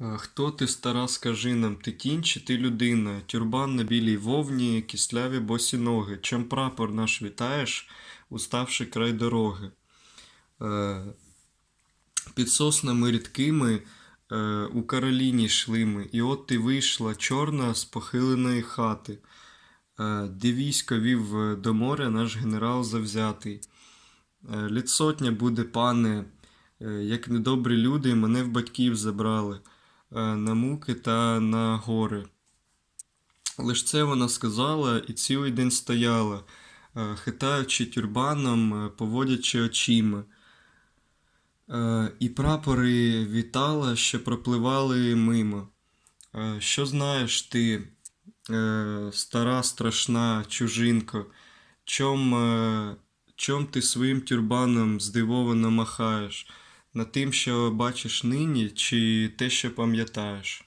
Е, Хто ти, стара, скажи нам, ти кінь чи ти людина? Тюрбан на білій вовні, кисляві босі ноги. Чом прапор наш вітаєш, уставши край дороги? Е, Під соснами рідкими е, у Кароліні йшли ми, і от ти вийшла чорна з похиленої хати, де військо вів до моря наш генерал завзятий. Сотня буде, пане, як недобрі люди мене в батьків забрали на муки та на гори. Лиш це вона сказала і цілий день стояла, е, хитаючи тюрбаном, е, поводячи очима. Е, І прапори вітала, що пропливали мимо. Е, Що знаєш ти, е, стара страшна чужинко, чом, е, чом ти своїм тюрбаном здивовано махаєш? На тим, що бачиш нині, чи те, що пам'ятаєш?